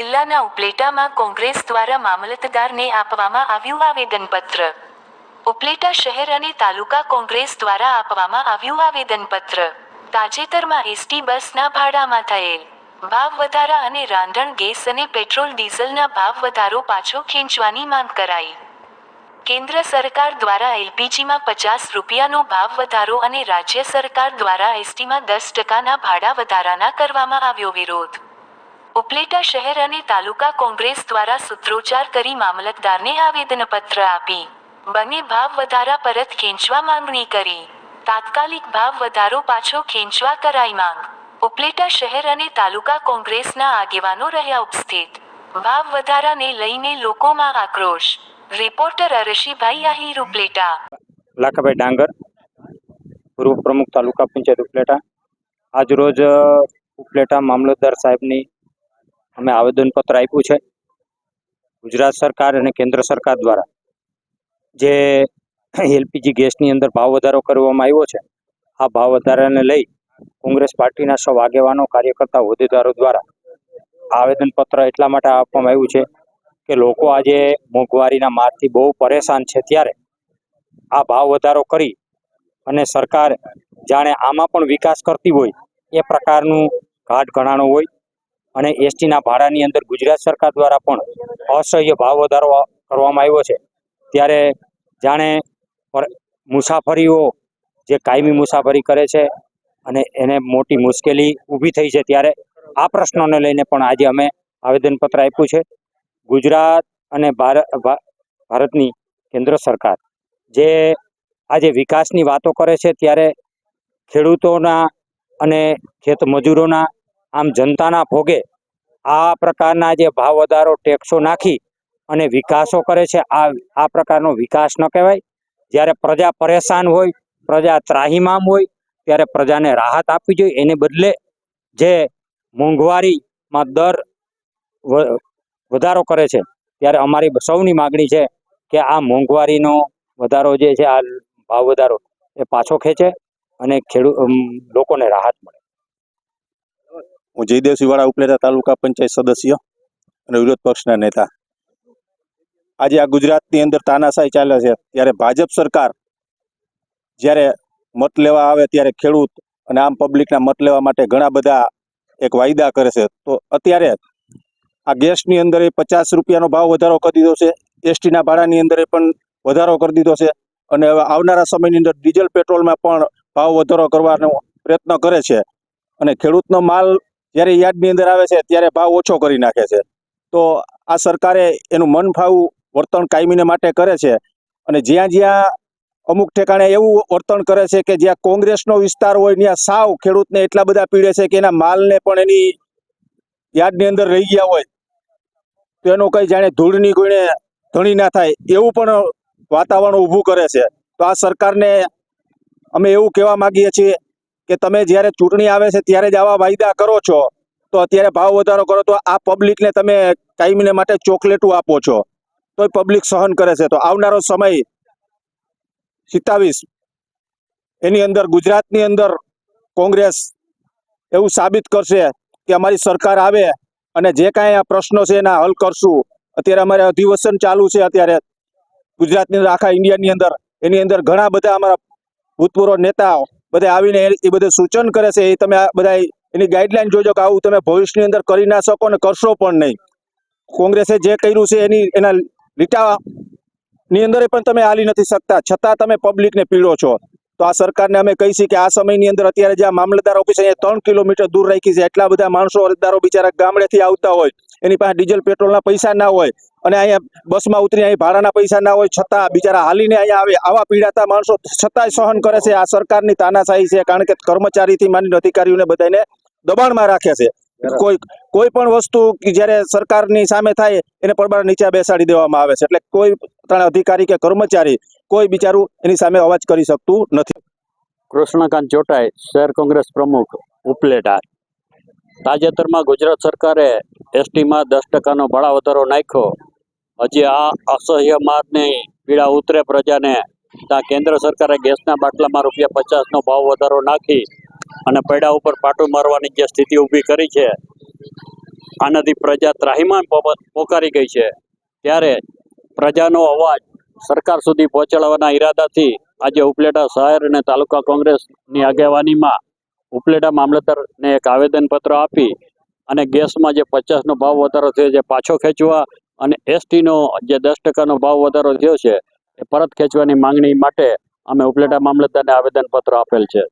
જિલ્લાના ઉપલેટામાં કોંગ્રેસ દ્વારા મામલતદારને આપવામાં આવ્યું આવેદનપત્ર. ઉપલેટા શહેર અને તાલુકા કોંગ્રેસ દ્વારા આપવામાં આવ્યું આવેદનપત્ર. તાજેતરમાં એસટી બસના ભાડામાં થયેલ ભાવ વધારા અને રાંધણ ગેસ અને પેટ્રોલ ડીઝલના ભાવ વધારો પાછો ખેંચવાની માંગ કરાઈ. કેન્દ્ર સરકાર દ્વારા એલપીજીમાં પચાસ રૂપિયાનો ભાવ વધારો અને રાજ્ય સરકાર દ્વારા એસટીમાં દસ ટકાના ભાડા વધારાના કરવામાં આવ્યો વિરોધ. ઉપલેટા શહેર અને તાલુકા કોંગ્રેસ દ્વારા સૂત્રોચ્ચાર કરી મામલતદારને આવેદનપત્ર આપી. બંને ભાવ વધારા પરત ખેંચવા માંગણી કરી. તાત્કાલિક ભાવ વધારો પાછો ખેંચવા કરાઈ માંગ. ઉપલેટા શહેર અને તાલુકા કોંગ્રેસના આગેવાનો રહ્યા ઉપસ્થિત. ભાવ વધારાને લઈને લોકોમાં આક્રોશ. રિપોર્ટર અરશીભાઈ આહિર ઉપલેટા. લાખાભાઈ ડાંગર, પૂર્વ પ્રમુખ તાલુકા પંચાયત ઉપલેટા. આજ રોજ ઉપલેટા મામલતદાર સાહેબની અમે આવેદનપત્ર આપ્યું છે ગુજરાત સરકાર અને કેન્દ્ર સરકાર દ્વારા. જે એલપીજી ગેસની અંદર ભાવ વધારો કરવામાં આવ્યો છે, આ ભાવ વધારાને લઈ કોંગ્રેસ પાર્ટીના સૌ આગેવાનો, કાર્યકર્તા, હોદ્દેદારો દ્વારા આવેદનપત્ર એટલા માટે આપવામાં આવ્યું છે કે લોકો આજે મોંઘવારીના મારથી બહુ પરેશાન છે ત્યારે આ ભાવ વધારો કરી અને સરકાર જાણે આમાં પણ વિકાસ કરતી હોય એ પ્રકારનું ઘાટ ઘણાણું હોય અને એસટીના ભાડાની અંદર ગુજરાત સરકાર દ્વારા પણ અસહ્ય ભાવ વધારો કરવામાં આવ્યો છે. ત્યારે જાણે મુસાફરીઓ જે કાયમી મુસાફરી કરે છે અને એને મોટી મુશ્કેલી ઊભી થઈ છે ત્યારે આ પ્રશ્નોને લઈને પણ આજે અમે આવેદનપત્ર આપ્યું છે. ગુજરાત અને ભારત ભારતની કેન્દ્ર સરકાર જે આજે વિકાસની વાતો કરે છે ત્યારે ખેડૂતોના અને ખેત મજૂરોના આમ જનતાના ભોગે આ પ્રકારના જે ભાવ વધારો ટેક્સો નાખી અને વિકાસો કરે છે, આ આ પ્રકારનો વિકાસ ન કહેવાય. જ્યારે પ્રજા પરેશાન હોય, પ્રજા ત્રાહીમામ હોય, ત્યારે પ્રજાને રાહત આપવી જોઈએ. એને બદલે જે મોંઘવારીમાં દર વધારો કરે છે, ત્યારે અમારી સૌની માગણી છે કે આ મોંઘવારીનો વધારો જે છે, આ ભાવ વધારો એ પાછો ખેંચે અને ખેડૂત લોકોને રાહત મળે. હું જયદેવસિંહ વાળા ઉપલેટા તાલુકા પંચાયત સદસ્ય અને વિરોધ પક્ષના નેતા. આજે આ ગુજરાતની અંદર તાનાશાહી ચાલે છે, ત્યારે ભાજપ સરકાર જ્યારે મત લેવા આવે ત્યારે ખેડૂત અને આમ પબ્લિકના મત લેવા માટે ઘણા બધા એક વાયદા કરે છે. તો અત્યારે આ ગેસની અંદર એ પચાસ રૂપિયાનો ભાવ વધારો કરી દીધો છે, એસટીના ભાડાની અંદર પણ વધારો કરી દીધો છે અને હવે આવનારા સમયની અંદર ડીઝલ પેટ્રોલમાં પણ ભાવ વધારો કરવાનો પ્રયત્ન કરે છે. અને ખેડૂતનો માલ જ્યારે યાર્ડની અંદર આવે છે, ત્યારે ભાવ ઓછો કરી નાખે છે. તો આ સરકારે એનું મનફાવું વર્તન કાયમીને માટે કરે છે. અને જ્યાં જ્યાં અમુક ઠેકાણે એવું વર્તન કરે છે કે જ્યાં કોંગ્રેસનો વિસ્તાર હોય, ત્યાં સાવ ખેડૂતને એટલા બધા પીડે છે કે એના માલને પણ એની યાર્ડની અંદર રહી ગયા હોય, તો એનું કંઈ જાણે ધૂળની ગુણે ધણી ના થાય, એવું પણ વાતાવરણ ઊભું કરે છે. તો આ સરકારને અમે એવું કહેવા માંગીએ છીએ કે તમે જ્યારે ચૂંટણી આવે છે ત્યારે જ આવા વાયદા કરો છો, તો અત્યારે ભાવ વધારો કરો, તો આ પબ્લિકને તમે કાયમીને માટે ચોકલેટો આપો છો. તોય પબ્લિક સહન કરે છે. તો આવનારો સમય સિત્તાવીસ, એની અંદર, ગુજરાતની અંદર કોંગ્રેસ એવું સાબિત કરશે કે અમારી સરકાર આવે અને જે કાંઈ આ પ્રશ્નો છે એના હલ કરશું. અત્યારે અમારે અધિવેશન ચાલુ છે અત્યારે ગુજરાતની અંદર, આખા ઇન્ડિયાની અંદર. એની અંદર ઘણા બધા અમારા ભૂતપૂર્વ નેતાઓ બધા આવીને એ- બધે સૂચન કરે છે, એ તમે આ બધા એની ગાઈડલાઈન જોજો કે આવું તમે ભવિષ્યની અંદર કરી ના શકો અને કરશો પણ નહીં. કોંગ્રેસે જે કર્યું છે એની, એના લીટા અંદર પણ તમે હાલી નથી શકતા. છતાં તમે પબ્લિકને પીડો છો. તો આ સરકારને અમે કહી છીએ કે આ સમયની અંદર અત્યારે જે આ મામલતદાર ઓફિસ અહીંયા ત્રણ કિલોમીટર દૂર રાખી છે, એટલા બધા માણસો અરજદારો બિચારા ગામડેથી આવતા હોય, એની પાસે ડીઝલ, પેટ્રોલના પૈસા ના હોય અને અહીંયા બસમાં ઉતરી અહીં ભાડાના પૈસા ના હોય છતાં બિચારા હાલીને અહીંયા આવે. આવા પીડાતા માણસો છતાંય સહન કરે છે. આ સરકારની તાનાશાહી છે કારણ કે કર્મચારીથી માંડીને અધિકારીઓને બધાને દબાણમાં રાખે છે. કોઈ કોઈ પણ વસ્તુ જ્યારે સરકારની સામે થાય એને પડબાર નીચે બેસાડી દેવામાં આવે છે. એટલે કોઈ ત્રણ અધિકારી કે કર્મચારી કોઈ બિચારું એની સામે અવાજ કરી શકતું નથી. કૃષ્ણકાંત ચોટાઈ શહેર કોંગ્રેસ પ્રમુખ ઉપલેટા. તાજેતરમાં ગુજરાત સરકારે એસટીમાં દસ ટકાનો ભાડા વધારો નાખ્યો. હજી આ અસહ્ય મારની પીડા ઉતરે પ્રજાને. ત્યાં કેન્દ્ર સરકારે ગેસના બાટલામાં રૂપિયા પચાસનો ભાવ વધારો નાખી અને પૈડા ઉપર પાટું મારવાની જે સ્થિતિ ઊભી કરી છે, આનાથી પ્રજા ત્રાહીમાન પોકારી ગઈ છે. ત્યારે પ્રજાનો અવાજ સરકાર સુધી પહોંચાડવાના ઈરાદાથી આજે ઉપલેટા શહેર અને તાલુકા કોંગ્રેસની આગેવાનીમાં ઉપલેટા મામલતદારને એક આવેદનપત્ર આપી અને ગેસમાં જે પચાસનો ભાવ વધારો થયો છે પાછો ખેંચવા અને એસટીનો જે દસ ટકાનો ભાવ વધારો થયો છે, એ પરત ખેંચવાની માંગણી માટે અમે ઉપલેટા મામલતદારને આવેદનપત્ર આપેલ છે.